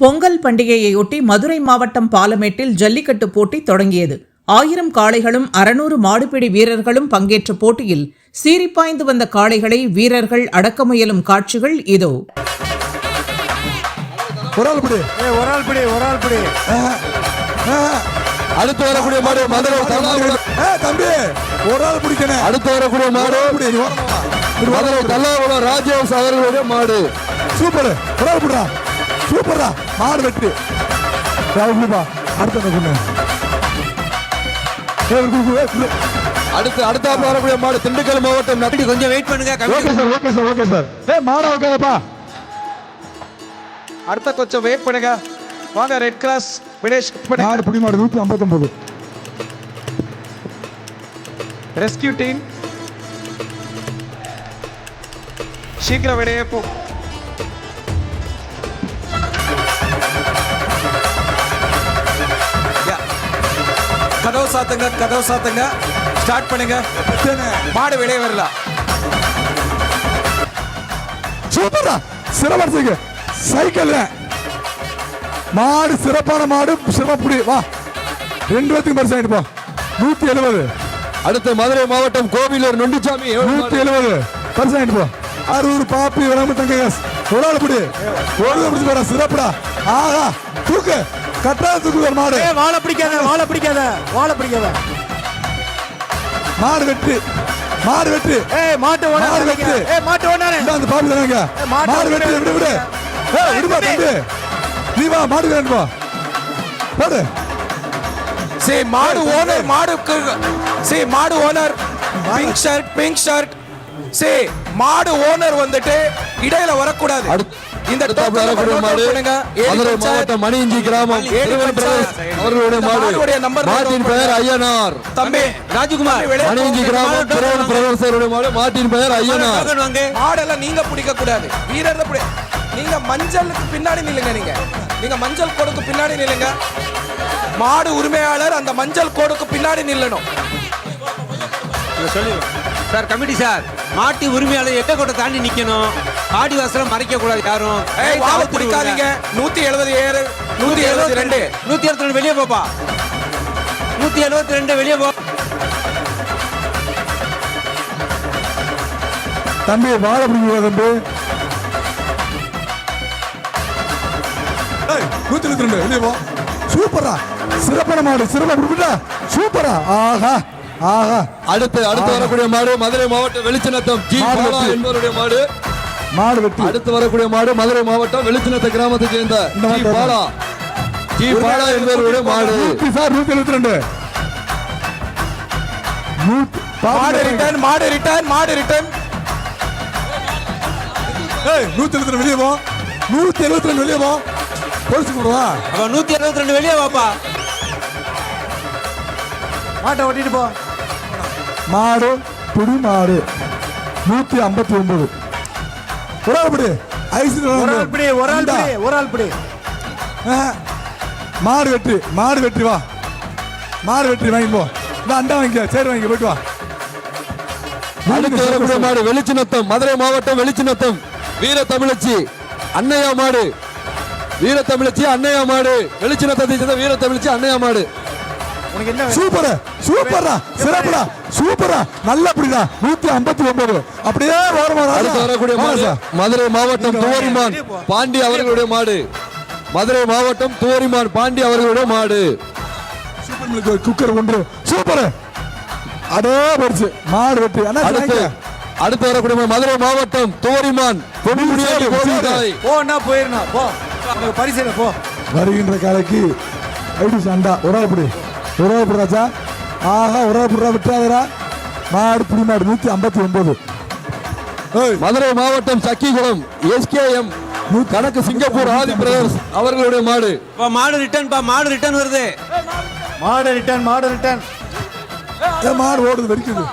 பொங்கல் பண்டிகையையொட்டி மதுரை மாவட்டம் பாலமேட்டில் ஜல்லிக்கட்டு போட்டி தொடங்கியது. ஆயிரம் காளைகளும் அறுநூறு மாடுபிடி வீரர்களும் பங்கேற்ற போட்டியில் சீறிப்பாய்ந்து வந்த காளைகளை வீரர்கள் அடக்க முயலும் காட்சிகள் இதோ. ஒரு ஆள் பிடி. ஏய் ஒரு ஆள் பிடி ஒரு ஆள் பிடி. அடுத்து வரக்கூடிய மாடு மதுரை தம்பி ஒரு ஆள் பிடிக்கணும் அடுத்து வரக்கூடிய மாடு மதுரை ராஜேஷ் அவர்களுடைய மாடு. சூப்பர். ஒரு ஆள் பிடிடா. சூப்பர்டா மாடு வெற்றி ராகுல்பா அடுத்த பண்ணு. அடுத்து அடுத்தாப்புல வரக்கூடிய மாடு திண்டுக்கல் மாவட்டம். நட்டி கொஞ்சம் வெயிட் பண்ணுங்க okay sir okay sir okay sir. ஏய் மாடா உட்காதப்பா அடுத்த கொஞ்சம் வெயிட் பண்ணுங்க. வாங்க ரெட் கிராஸ் வினேஷ் மாடு பிடி மாடு நூற்றி ஐம்பத்தொம்பது ரெஸ்கியூ டீம் சீக்கிரம் வெளியே போ கதவு சாத்துங்க கதவு சாத்துங்க. ஸ்டார்ட் பண்ணுங்க. மாடு வெளியே வரல. சூப்பர்டா. சிறப்படிச்சுங்க சைக்கிள்ல. மாடு சிறப்பான மாடு சிறப்புடி வா. ரெண்டு பேத்துக்கு பரிசு ஆயிட்டு போ. நூத்தி எழுபது அடுத்து மதுரை மாவட்டம் கோவிலூர் நொண்டிச்சாமி நூத்தி எழுபது பரிசு ஆயிட்டு போ. அறுபது பாப்பி விளம்பு தங்க ஒரு ஆள் பிடி. ஒரு பிடிச்சு போற. சிறப்புடா. ஆஹா தூக்கு கட்டாத தூக்கு ஒரு மாடு வாழை பிடிக்காத வாழை பிடிக்காத வாழை பிடிக்காத. மாடு வெட்டு. மாடு வெட்டு. ஏய் மாட்டு மாடு வெட்டு. ஏய் மாட்டு ஓனாரு இந்த அந்த பாப்பி தானங்க மாடு வெட்டு விடு விடு. ஏய் விடுப்பா தம்பி நீ வா மாடு வேணும் போ போடு. சே மாடு ஓனர் மாடு சே மாடு owner. Pink shirt pink shirt சே மாடு ஓனர் வந்துட்டு இடையில வரக்கூடாது. இந்த வரக்கூடிய மாடு. மதுரை மாவட்டம் மணியஞ்சி கிராமம் அவர்களுடைய மாடு. மாட்டின் பெயர் ஐயனார். தம்பி ராஜ்குமார். மணியஞ்சி கிராமம் திருவன் பிரதேஷ் அவருடைய மாடு. மாட்டின் பெயர் ஐயனார். மாடெல்லாம் நீங்க பிடிக்க கூடாது வீரர் பிடி நீங்க மஞ்சளுக்கு பின்னாடி நில்லுங்க நீங்க. நீங்க மஞ்சள் கோடுக்கு பின்னாடி நில்லுங்க. மாடு உரிமையாளர் அந்த மஞ்சள் கோடுக்கு பின்னாடி நில்லணும். சார் கமிட்டி சார் மாட்டு உரிமையாளர் எட்ட கோட்டை தாண்டி நிக்கணும். ஆடி வாசலம் மறைக்க கூடாது யாரும் வாழ பிடிக்காதீங்க நூத்தி எழுபது ஏழு நூத்தி எழுபத்தி ரெண்டு. நூத்தி எழுபத்தி ரெண்டு வெளியே போப்பா. நூத்தி எழுபத்தி ரெண்டு வெளியே போ. தம்பி வாழை பிடிக்க தம்பி. நூத்தி இருபத்தி ரெண்டு வெளியே போ. சூப்பரா சிறப்பான மாடு சிறப்பா பிடிப்பிட்டா சூப்பரா ஆஹா ஆஹா. அடுத்து அடுத்து வரக்கூடிய மாடு மதுரை மாவட்டம் வெளிச்சநத்தம் ஜி. என்பவருடைய மாடு. மாடு வெட்டி. அடுத்து வரக்கூடிய மாடு மதுரை மாவட்டம் வெளிச்சநத்த கிராமத்தை சேர்ந்த மாடு பாலா. ஜி பாலா என்பவருடைய மாடு. சார் நூத்தி எழுபத்தி ரெண்டு. மாடு ரிட்டர்ன் மாடு ரிட்டர்ன் மாடு ரிட்டர்ன் ஏய் நூத்தி எழுபத்தி ரெண்டு வெளியே போ. நூத்தி எழுபத்தி ரெண்டு வெளியே போ. போலீஸ் கூடுவா அப்ப நூத்தி எழுபத்தி ரெண்டு வெளியே வாப்பா. மாட்டை ஓட்டிட்டு போ. மாடு புடி மாடு. நூத்தி ஐம்பத்தி ஒன்பது. ஒரு ஆள் பிடி. ஐஸ் ஒரு ஆள் பிடி. ஒரு ஆள் பிடி ஒரு ஆள் பிடி மாடு வெற்றி மாடு வெற்றி வா. மாடு வெற்றி வாங்கி போ. இந்த அண்டா வாங்கிக்க சரி வாங்கி போயிட்டு வா. அடுத்து வரக்கூடிய மாடு வெளிச்சநத்தம் மதுரை மாவட்டம் வெளிச்சநத்தம் வீர தமிழச்சி அன்னையா மாடு. வீர தமிழச்சி அன்னையா மாடு. வெளிச்சநத்தத்தை சேர்ந்த வீர தமிழச்சி அன்னையா மாடு. உனக்கு என்ன சூப்பர் சூப்பரா சிறப்புடா சூப்பரா நல்லா பிடிடா நூத்தி ஐம்பத்தி ஒன்பது. அப்படியே ஓரமா ராஜா. அடுத்து வரக்கூடிய மாடு. மதுரை மாவட்டம். துவரிமான் பாண்டி அவர்களுடைய மாடு. மதுரை மாவட்டம் துவரிமான் பாண்டி அவர்களுடைய மாடு. சூப்பர் குக்கர் ஒன்று. சூப்பர். அடே போடுச்சு மாடு வெற்றி அண்ணா அடுத்து. அடுத்து வரக்கூடிய மதுரை மாவட்டம் துவரிமான் பொன்முடியாடி சரி, கோவில் சரி. தாய். போனா போயிருந்தா போ. பரிசு போ. வருகின்ற காலைக்கு எப்படி சண்டா. ஒரு ஆள் பிடி ஒரு ஆள் பிடி ராஜா ஆஹா ஆள் பிடிறா விட்டுறாதரா மாடு பிடி மாடு நூத்தி ஐம்பத்தி ஒன்பது. ஏய். மதுரை மாவட்டம் சக்கிகுளம் எஸ்கேஎம் கணக்கு சிங்கப்பூர் ஆதி பிரதர்ஸ் அவர்களுடைய மாடு. மாடு ரிட்டர்ன் பா மாடு ரிட்டர்ன் வருது. மாடு ரிட்டர்ன் மாடு ரிட்டர்ன் மாடு ஓடுது வெடிக்குது.